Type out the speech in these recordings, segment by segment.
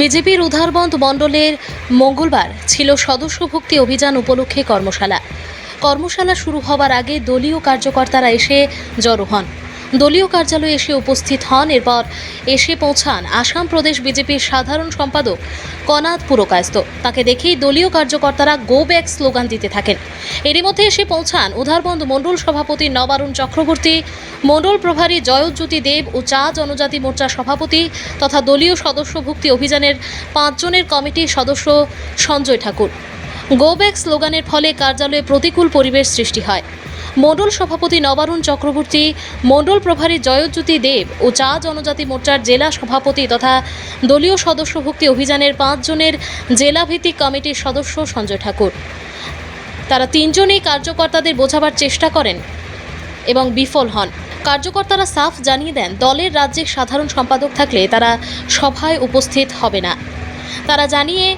বিজেপির উধারবন্দ মণ্ডলের মঙ্গলবার ছিল সদস্যভুক্তি অভিযান উপলক্ষে কর্মশালা। কর্মশালা শুরু হওয়ার আগে দলীয় কার্যকর্তারা এসে জড়ো হন। দলীয় কার্যালয়ে এসে উপস্থিত হন। এরপর এসে পৌঁছান আসাম প্রদেশ বিজেপির সাধারণ সম্পাদক কনাদ পুরকায়স্ত তাকে দেখেই দলীয় কার্যকর্তারা গো ব্যাক স্লোগান দিতে থাকেন। এরই মধ্যে এসে পৌঁছান উধারবন্দ মণ্ডল সভাপতি নবারুণ চক্রবর্তী, মণ্ডল প্রভারী জয়জ্যোতি দেব ও চা জনজাতি মোর্চার সভাপতি তথা দলীয় সদস্যভুক্তি অভিযানের পাঁচজনের কমিটির সদস্য সঞ্জয় ঠাকুর। গো ব্যাক স্লোগানের ফলে কার্যালয়ে প্রতিকূল পরিবেশ সৃষ্টি হয়। মণ্ডল সভাপতি নবারুণ চক্রবর্তী, মণ্ডল প্রভারী জয়জ্যোতি দেব ও চা জনজাতি মোর্চার জেলা সভাপতি তথা দলীয় সদস্যভুক্তি অভিযানের পাঁচজনের জেলাভিত্তিক কমিটির সদস্য সঞ্জয় ঠাকুর। তারা তিনজনেই কার্যকর্তাদের বোঝাবার চেষ্টা করেন এবং বিফল হন। কার্যকর্তারা সাফ জানিয়ে দেন, দলের রাজ্যের সাধারণ সম্পাদক থাকলে তারা সভায় উপস্থিত হবে না। তারা জানিয়ে,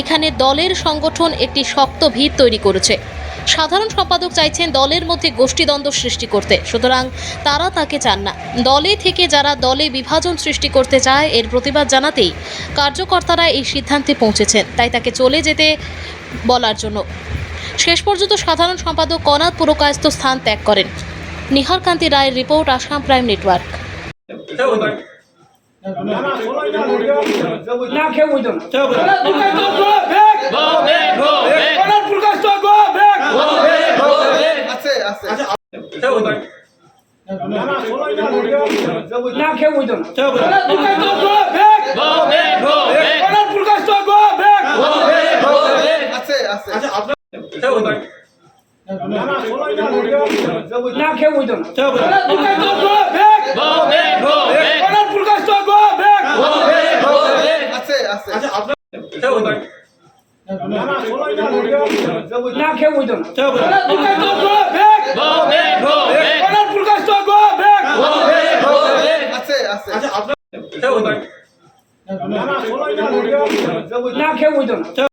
এখানে দলের সংগঠন একটি শক্ত ভিত তৈরি করেছে। সাধারণ সম্পাদক চাইছেন দলের মধ্যে গোষ্ঠীদ্বন্দ্ব সৃষ্টি করতে। সুতরাং তারা তাকে চান না। দলে থেকে যারা দলে বিভাজন সৃষ্টি করতে চায়, এর প্রতিবাদ জানাতেই কার্যকর্তারা এই সিদ্ধান্তে পৌঁছেছেন। তাই তাকে চলে যেতে বলার জন্য। শেষ পর্যন্ত সাধারণ সম্পাদক কনাদ পুরকায়স্ত স্থান ত্যাগ করেন। নিহারকান্তি রায়ের রিপোর্ট, আসাম প্রাইম নেটওয়ার্ক। না। আছে। আছে না খেয়ে বুঝতো না। Go back, go back go back, go back. কনার প্রকাশ তো গো ব্যাক আছে আছে। না খেয়ে না। না খেয়ে বুঝতো না।